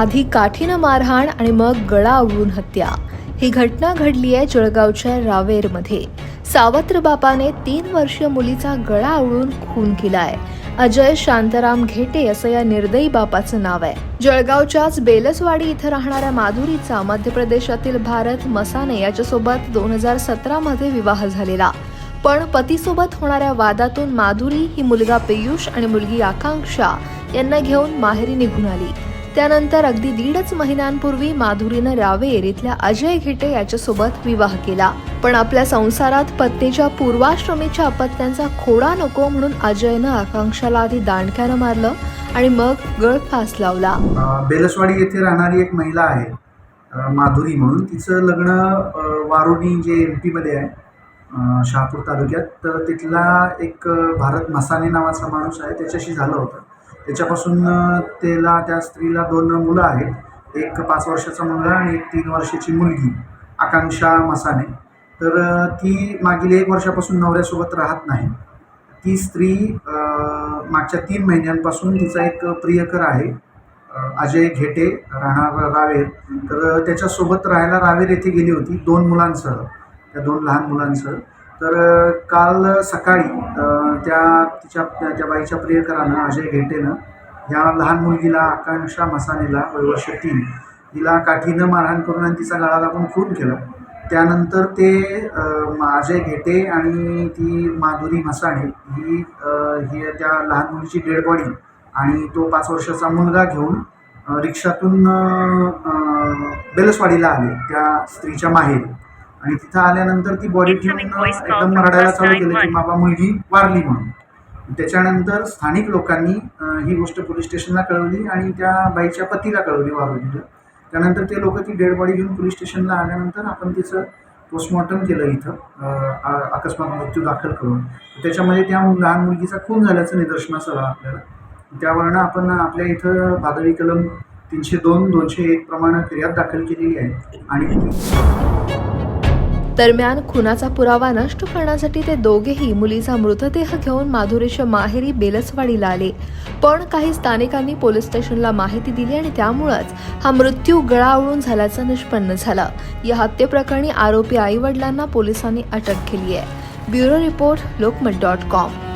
आधी काठीनं मारहाण आणि मग गळा आवळून हत्या. ही घटना घडली आहे जळगावच्या रावेरमध्ये. सावत्र बापाने तीन वर्षीय मुलीचा गळा आवळून खून केलाय. अजय शांताराम घेटे असं या निर्दयी बापाचं नाव आहे. जळगावच्याच बेलसवाडी इथं राहणाऱ्या माधुरीचा मध्य प्रदेशातील भारत मसाने याच्यासोबत दोन हजार सतरा मध्ये विवाह झालेला. पण पतीसोबत होणाऱ्या वादातून माधुरी ही मुलगा पियुष आणि मुलगी आकांक्षा यांना घेऊन माहेरी निघून आली. त्यानंतर अगदी दीडच महिन्यांपूर्वी माधुरीनं रावेर इथल्या अजय घेटे याच्यासोबत विवाह केला. पण आपल्या संसारात पत्नीच्या पूर्वाश्रमीच्या अपत्यांचा खोडा नको म्हणून अजयनं आकांक्षाला आधी दांडक्यानं मारलं आणि मग गळफास लावला. बेलसवाडी येथे राहणारी एक महिला आहे माधुरी म्हणून. तिचं लग्न वारुणी जे एम पीमध्ये आहे शहापूर तालुक्यात तर तिथला एक भारत मसाने नावाचा माणूस आहे त्याच्याशी झालं होतं. त्याच्यापासून त्याला त्या स्त्रीला दोन मुलं आहेत. एक पाच वर्षाचा मुलगा आणि एक तीन वर्षाची मुलगी आकांक्षा मसाने. तर ती मागील एक वर्षापासून नवऱ्यासोबत राहत नाही. ती स्त्री मागच्या तीन महिन्यांपासून तिचा एक प्रियकर आहे अजय घेटे राहणार रावेर. तर त्याच्यासोबत राहायला रावेर येथे गेली होती दोन मुलांसह. त्या दोन लहान मुलांसह. तर काल सकाळी त्या तिच्या त्या त्या बाईच्या प्रियकरानं अजय घेटेनं ह्या लहान मुलगीला आकांक्षा मसानेला वय वर्ष तीन तिला काठीनं मारहाण करून आणि तिचा गळा दाबून खून केला. त्यानंतर ते म- अजय घेटे आणि ती माधुरी मसाणे ही ही त्या लहान मुलीची डेड बॉडी आणि तो पाच वर्षाचा मुलगा घेऊन रिक्षातून बेलसवाडीला आले त्या स्त्रीच्या माहेरी. आणि तिथं आल्यानंतर ती बॉडी घेऊन अ, एकदम रडायला चालू केलं की बाबा मुलगी वारली म्हणून. त्याच्यानंतर स्थानिक लोकांनी ही गोष्ट पोलीस स्टेशनला कळवली आणि त्या बाईच्या पतीला कळवली वारुणीला त्यानंतर ते लोक ती डेड बॉडी घेऊन पोलीस स्टेशनला आल्यानंतर आपण तिचं पोस्टमॉर्टम केलं इथं अकस्मात मृत्यू दाखल करून. त्याच्यामध्ये त्या लहान मुलगीचा खून झाल्याचं निदर्शनास आलं आपल्याला. त्यावरनं आपण आपल्या इथं भादवी कलम तीनशे दोन दोनशे एक प्रमाणे फिर्याद दाखल केलेली आहे. आणि दरम्यान खुनाचा पुरावा नष्ट करण्यासाठी ते दोघेही मुलीचा मृतदेह घेऊन माधुरीच्या माहेरी बेलसवाडीला आले. पण काही स्थानिकांनी पोलीस स्टेशनला माहिती दिली आणि त्यामुळंच हा मृत्यू गळावळून झाल्याचं निष्पन्न झालं. या हत्येप्रकरणी आरोपी आई वडिलांना पोलिसांनी अटक केली आहे bureau report Lokmat dot com.